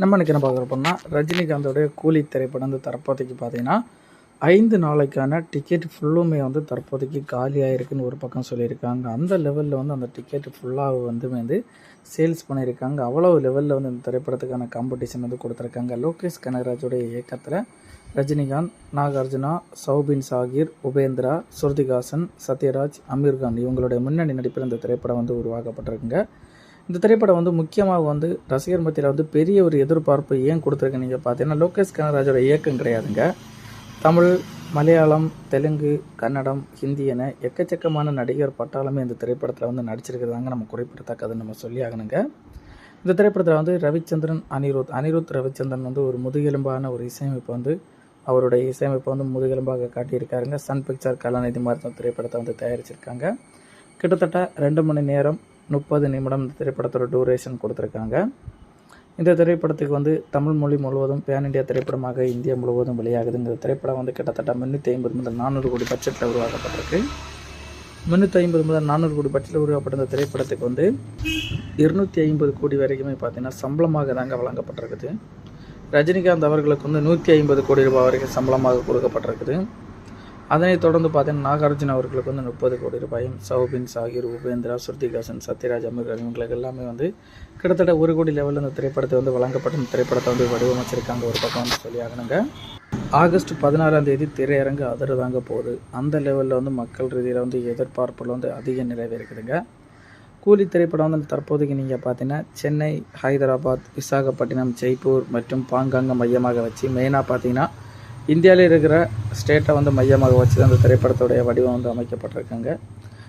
நம்ம இன்னைக்கு என்ன பார்க்குற ரஜினிகாந்தோடைய கூலி திரைப்படம் வந்து தற்போதைக்கு பார்த்தீங்கன்னா ஐந்து நாளைக்கான டிக்கெட் ஃபுல்லுமே வந்து தற்போதைக்கு காலியாக இருக்குன்னு ஒரு பக்கம் சொல்லியிருக்காங்க. அந்த லெவலில் வந்து அந்த டிக்கெட் ஃபுல்லாக வந்து வந்து சேல்ஸ் பண்ணியிருக்காங்க. அவ்வளோ லெவலில் வந்து இந்த திரைப்படத்துக்கான காம்படிஷன் வந்து கொடுத்துருக்காங்க. லோகேஷ் கனகராஜோடைய இயக்கத்தில் ரஜினிகாந்த் நாகார்ஜுனா சௌபின் சாகிர் உபேந்திரா ஸ்ருதிகாசன் சத்யராஜ் அமீர்கான் இவங்களுடைய முன்னணி நடிப்பில் இந்த திரைப்படம் வந்து உருவாக்கப்பட்டிருக்குங்க. இந்த திரைப்படம் வந்து முக்கியமாக வந்து ரசிகர் மத்தியில் வந்து பெரிய ஒரு எதிர்பார்ப்பு ஏன் கொடுத்துருக்கு நீங்கள் பார்த்தீங்கன்னா லோகேஷ் கனகராஜோட இயக்கம் கிடையாதுங்க. தமிழ் மலையாளம் தெலுங்கு கன்னடம் ஹிந்தி என எக்கச்சக்கமான நடிகர் பட்டாளமே இந்த திரைப்படத்தில் வந்து நடிச்சிருக்கிறதாங்க நம்ம குறிப்பிடத்தக்கதுன்னு நம்ம சொல்லி ஆகணுங்க. இந்த திரைப்படத்தில் வந்து ரவிச்சந்திரன் அனிருத் அனிருத் ரவிச்சந்திரன் வந்து ஒரு முதுகெலும்பான ஒரு இசையமைப்பு வந்து அவருடைய இசையமைப்பை வந்து முதுகெலும்பாக காட்டியிருக்காருங்க. சன் பிக்சர் கலாநிதி மாதிரி திரைப்படத்தை வந்து தயாரிச்சிருக்காங்க. கிட்டத்தட்ட ரெண்டு மணி நேரம் முப்பது நிமிடம் இந்த திரைப்படத்தோட டூரேஷன் கொடுத்துருக்காங்க. இந்த திரைப்படத்துக்கு வந்து தமிழ் மொழி முழுவதும் பேன் இண்டியா திரைப்படமாக இந்தியா முழுவதும் வெளியாகுது இந்த திரைப்படம் வந்து கிட்டத்தட்ட முந்நூற்றி ஐம்பது முதல் நானூறு கோடி பட்ஜெட்டில் உருவாக்கப்பட்டிருக்கு. முந்நூற்றி ஐம்பது முதல் நானூறு கோடி பட்ஜெட்டில் உருவாக்கப்பட்ட இந்த திரைப்படத்துக்கு வந்து இருநூற்றி ஐம்பது கோடி வரைக்குமே பார்த்திங்கன்னா சம்பளமாக தாங்க வழங்கப்பட்டிருக்குது. ரஜினிகாந்த் அவர்களுக்கு வந்து நூற்றி ஐம்பது கோடி ரூபாய் வரைக்கும் சம்பளமாக கொடுக்கப்பட்டிருக்குது. அதனைத் தொடர்ந்து பார்த்தீங்கன்னா நாகார்ஜுன் அவர்களுக்கு வந்து முப்பது கோடி ரூபாயும் சௌபின் சாகிர் உபேந்திரா ஸ்ருதிகாசன் சத்யராஜ் அமீர்கான் இவங்களுக்கு எல்லாமே வந்து கிட்டத்தட்ட ஒரு கோடி லெவலில் இந்த திரைப்படத்தை வந்து வழங்கப்பட்ட இந்த திரைப்படத்தை வந்து வடிவமைச்சிருக்காங்க ஒரு பக்கம் வந்து சொல்லி ஆகணுங்க. ஆகஸ்ட் பதினாறாம் தேதி திரையரங்கு அதிரதாங்க போகுது. அந்த லெவலில் வந்து மக்கள் ரீதியில் வந்து எதிர்பார்ப்பில் வந்து அதிக நிறைவேறுக்குதுங்க கூலி திரைப்படம் வந்து தற்போதைக்கு நீங்கள் பார்த்தீங்கன்னா சென்னை ஹைதராபாத் விசாகப்பட்டினம் ஜெய்ப்பூர் மற்றும் பாங்காங்கை மையமாக வச்சு மெயினாக பார்த்தீங்கன்னா இந்தியாவில் இருக்கிற ஸ்டேட்டை வந்து மையமாக வச்சு தான் அந்த திரைப்படத்துடைய வடிவம் வந்து அமைக்கப்பட்டிருக்காங்க.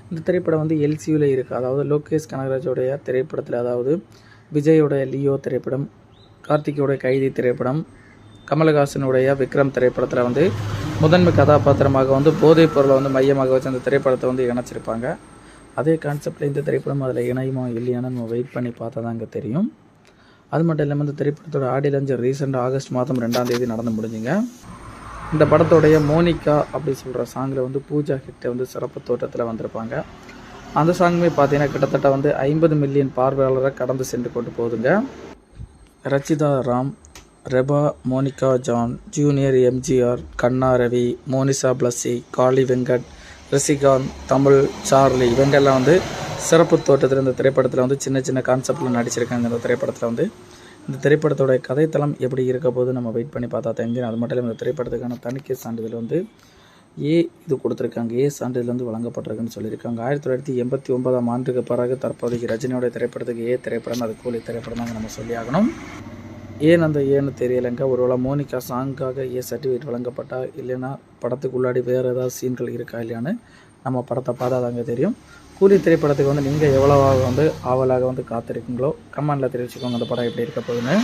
இந்த திரைப்படம் வந்து எல்சியூவில் இருக்குது அதாவது லோகேஷ் கனகராஜோடைய திரைப்படத்தில் அதாவது விஜயோடைய லியோ திரைப்படம் கார்த்திகோடைய கைதி திரைப்படம் கமலஹாசனுடைய விக்ரம் திரைப்படத்தில் வந்து முதன்மை கதாபாத்திரமாக வந்து போதைப் பொருளை வந்து மையமாக வச்சு அந்த திரைப்படத்தை வந்து இணைச்சிருப்பாங்க. அதே கான்செப்டில் இந்த திரைப்படம் அதில் இணையுமா இல்லையான்னு நம்ம வெயிட் பண்ணி பார்த்தா தாங்க தெரியும். அது மட்டும் இல்லாமல் இந்த திரைப்படத்தோட ஆடியோ லஞ்சு ரீசெண்டாக ஆகஸ்ட் மாதம் ரெண்டாம் தேதி நடந்து முடிஞ்சுங்க. இந்த படத்தோடைய மோனிகா அப்படி சொல்கிற சாங்கில் வந்து பூஜா கிட்ட வந்து சிறப்பு தோட்டத்தில் வந்திருப்பாங்க. அந்த சாங்குமே பார்த்தீங்கன்னா கிட்டத்தட்ட வந்து ஐம்பது மில்லியன் பார்வையாளரை கடந்து சென்று கொண்டு போகுதுங்க. ரச்சிதா ராம் ரெபா மோனிகா ஜான் ஜூனியர் எம்ஜிஆர் கண்ணா ரவி மோனிஷா பிளஸ்ஸி காளி வெங்கட் ரிஷிகாந்த் தமிழ் சார்லி இவங்கெல்லாம் வந்து சிறப்பு தோட்டத்தில் இந்த திரைப்படத்தில் வந்து சின்ன சின்ன கான்செப்டில் நடிச்சிருக்காங்க இந்த திரைப்படத்தில் வந்து. இந்த திரைப்படத்தோட கதைத்தளம் எப்படி இருக்க போது நம்ம வெயிட் பண்ணி பார்த்தா தெரிஞ்சு அது மட்டும் இல்லாமல் இந்த திரைப்படத்துக்கான தணிக்கை சான்றிதழ் வந்து ஏ இது கொடுத்துருக்காங்க. ஏ சான்றிதழ் வந்து வழங்கப்பட்டிருக்குன்னு சொல்லியிருக்காங்க. ஆயிரத்தி தொள்ளாயிரத்தி எண்பத்தி ஒன்பதாம் ஆண்டுக்கு பிறகு தற்போதைக்கு ரஜினியோட திரைப்படத்துக்கு ஏ திரைப்படம் அது கூலி திரைப்படம் தாங்க நம்ம சொல்லி ஆகணும். ஏன் அந்த ஏன்னு தெரியலைங்க. ஒருவேளை மோனிகா சாங்காக ஏ சர்டிஃபிகேட் வழங்கப்பட்டா இல்லைன்னா படத்துக்குள்ளாடி வேறு ஏதாவது சீன்கள் இருக்கா இல்லையான்னு நம்ம படத்தை பார்த்தா தாங்க தெரியும். கூலி திரைப்படத்துக்கு வந்து நீங்கள் எவ்வளோவாக வந்து ஆவலாக வந்து காத்திருக்கீங்களோ கமெண்டில் தெரிவிச்சுக்கோங்க. அந்த படம் எப்படி இருக்க போகுதுன்னு.